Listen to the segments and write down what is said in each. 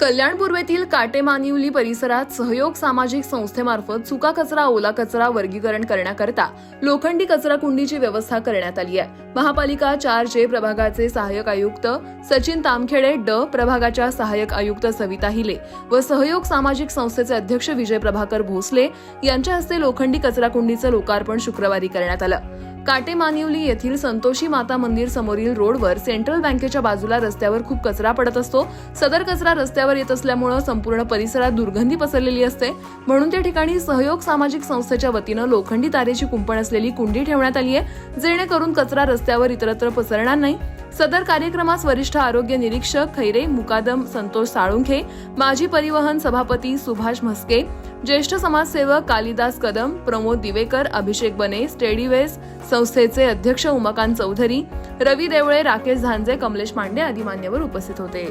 कल्याण पूर्वेतील काटेमानिवली परिसरात सहयोग सामाजिक संस्थेमार्फत सुका कचरा ओला कचरा वर्गीकरण करण्याकरता लोखंडी कचरा कुंडीची व्यवस्था करण्यात आली आहे. महापालिका चार जे प्रभागाचे सहाय्यक आयुक्त सचिन तामखेडे ड प्रभागाच्या सहाय्यक आयुक्त सविता हिले व सहयोग सामाजिक संस्थेचे अध्यक्ष विजय प्रभाकर भोसले यांच्या हस्ते लोखंडी कचरा कुंडीचं लोकार्पण शुक्रवारी करण्यात आलं. काटेमानिवली येथील संतोषी माता मंदिर समोरील रोडवर सेंट्रल बँकेच्या बाजूला रस्त्यावर खूप कचरा पडत असतो. सदर कचरा रस्त्यावर येत असल्यामुळं संपूर्ण परिसरात दुर्गंधी पसरलेली असते. म्हणून त्या ठिकाणी सहयोग सामाजिक संस्थेच्या वतीनं लोखंडी तारेची कुंपण असलेली कुंडी ठेवण्यात आली आहे जेणेकरून कचरा रस्त्यावर इतरत्र पसरणार नाही. सदर कार्यक्रमास वरिष्ठ आरोग्य निरीक्षक खैरे मुकादम संतोष साळुंखे माजी परिवहन सभापती सुभाष म्हस्के ज्येष्ठ समाजसेवक कालिदास कदम प्रमोद दिवेकर अभिषेक बने स्टेडीवेस संस्थेचे अध्यक्ष उमाकांत चौधरी रवी देवळे राकेश झांजे कमलेश पांडे आदी मान्यवर उपस्थित होते.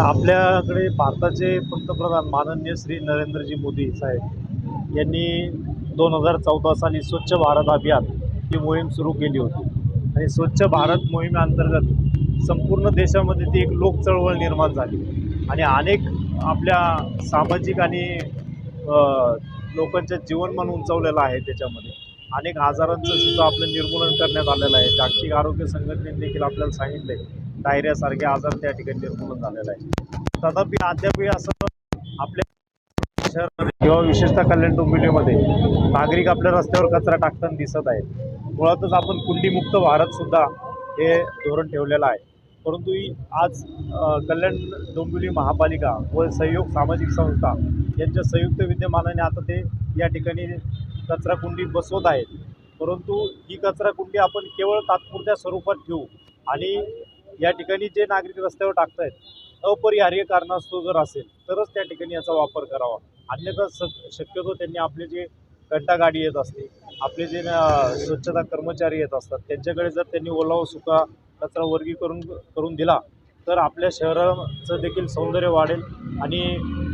आपल्याकडे भारताचे पंतप्रधान माननीय श्री नरेंद्रजी मोदी साहेब यांनी दोन हजार चौदा साली स्वच्छ भारत अभियान ही मोहीम सुरू केली होती. आणि स्वच्छ भारत मोहिमेअंतर्गत संपूर्ण देशामध्ये ती एक लोक चळवळ निर्माण झाली. आणि अनेक आपल्या सामाजिक आणि लोकांचं जीवनमान उंचावलेलं आहे त्याच्यामध्ये. अनेक आजारांचं सुद्धा आपलं निर्मूलन करण्यात आलेलं आहे. जागतिक आरोग्य संघटनेने देखील आपल्याला सांगितलं आहे डायरियासारखे आजार त्या ठिकाणी निर्मूलन झालेलं आहे. तथापि अद्यापही असं आपल्या शहरामध्ये किंवा विशेषतः कल्याण डोंबिवलीमध्ये नागरिक आपल्या रस्त्यावर कचरा टाकताना दिसत आहेत. मुळातच आपण कुंडीमुक्त भारतसुद्धा हे धोरण ठेवलेलं आहे. परंतु ही आज कल्याण डोंबिवली महापालिका व सहयोग सामाजिक संस्था यांच्या संयुक्त विद्यमानाने आता ते या ठिकाणी कचराकुंडी बसवत आहेत. परंतु ही कचराकुंडी आपण केवळ तात्पुरत्या स्वरूपात ठेवू आणि या ठिकाणी जे नागरिक रस्त्यावर टाकत आहेत अपरिहार्य कारणास्तव जर असेल तरच त्या ठिकाणी याचा वापर करावा. अन्यथा शक्यतो त्यांनी आपले जे घंटा गाडी येत असते आपले जे स्वच्छता कर्मचारी येत असतात त्यांच्याकडे जर त्यांनी ओला व सुका कचरा वर्गीकरण करून दिला तर आपल्या शहराचं देखील सौंदर्य वाढेल आणि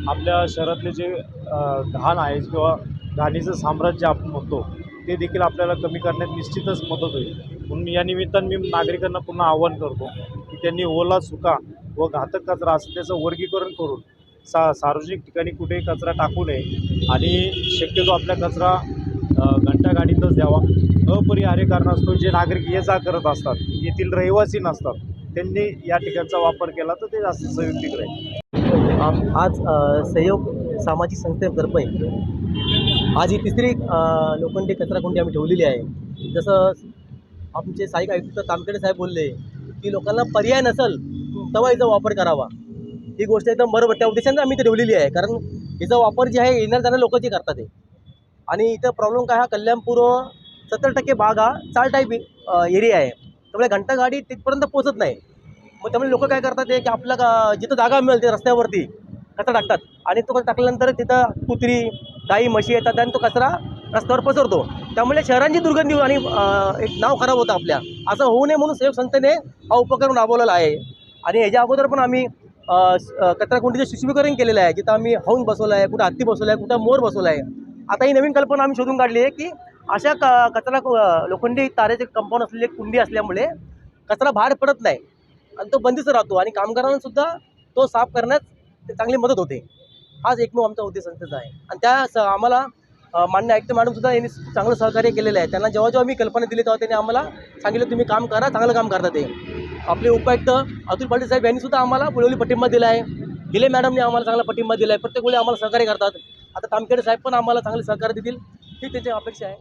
आपल्या शहरातले जे घाण आहे किंवा घाणीचं साम्राज्य आपण म्हणतो ते देखील आपल्याला कमी करण्यात निश्चितच मदत होईल. म्हणून या निमित्तानं मी नागरिकांना पुन्हा आवाहन करतो की त्यांनी ओला सुका व घातक कचरा असं त्याचं वर्गीकरण करून सा सार्वजनिक ठिकाणी कुठेही कचरा टाकू नये आणि शक्यतो आपल्या कचरा घंटागाडीतच द्यावा. अपरिहार्य कारणास्तव जे नागरिक ये जा करत असतात येथील रहिवासी नसतात त्यांनी या ठिकाणचा वापर केला तर ते जास्त संयुक्तिक राहील. आज सहयोग सामाजिक संस्थेतर्फे आज ही तिसरी लोखंडी कचराकुंडी आम्ही ठेवलेली आहे. जसं आमचे सहाय्यक आयुक्त तामखेडे साहेब बोलले की लोकांना पर्याय नसेल तेव्हा याचा वापर करावा. ही गोष्ट एकदम बरोबर त्या उद्देशाने आम्ही ते ठेवलेली आहे. कारण याचा वापर जे आहे येणार जाणार लोक जे करतात ते. आणि इथं प्रॉब्लेम काय हा कल्याणपूर सत्तर टक्के भाग हा चाल टाईप एरिया आहे. त्यामुळे घंटा गाडी तिथपर्यंत पोहोचत नाही. मग त्यामुळे लोक काय करतात ते की आपला जिथं जागा मिळेल ते रस्त्यावरती कचरा टाकतात. आणि तो कचरा टाकल्यानंतर तिथं कुत्री गाई म्हशी येतात आणि तो कचरा रस्त्यावर पसरतो. त्यामुळे शहरांची दुर्गंधी आणि एक नाव खराब होतं आपल्या. असं होऊ नये म्हणून सहयोग संस्थेने हा उपक्रम राबवलेला आहे. आणि ह्याच्या अगोदर पण आम्ही कचराकुंडीचं शिशुवीकरण केलेलं आहे. जिथं आम्ही हौन बसवलं आहे कुठं हत्ती बसवलं आहे कुठं मोर बसवलं आहे. आता ही नवीन कल्पना आम्ही शोधून काढली आहे की अशा क कचरा लोखंडी तारेचे कंपाऊंड असलेली एक कुंडी असल्यामुळे कचरा बाहेर पडत नाही. आणि तो बंदीच राहतो आणि कामगारांनासुद्धा तो साफ करण्यास ते चांगली मदत होते. हाच एकमेव आमचा उद्देश संस्थेचा आहे. आणि त्या स आम्हाला मान्य आयुक्त मॅडमसुद्धा यांनी चांगलं सहकार्य केलेलं आहे. त्यांना जेव्हा जेव्हा मी कल्पना दिली तेव्हा त्यांनी आम्हाला सांगितलं तुम्ही काम करा चांगलं काम करता ते. आपले उपायुक्त अतुल पाटील साहेब यांनीसुद्धा आम्हाला पुढवली पाठिंबा दिला आहे. हिले मॅडमने आम्हाला चांगला पाठिंबा दिला आहे. प्रत्येक वेळी आम्हाला सहकार्य करतात. आता तामखेडे साहेब पण आम्हाला चांगले सहकार्य देतील ही त्याची अपेक्षा आहे.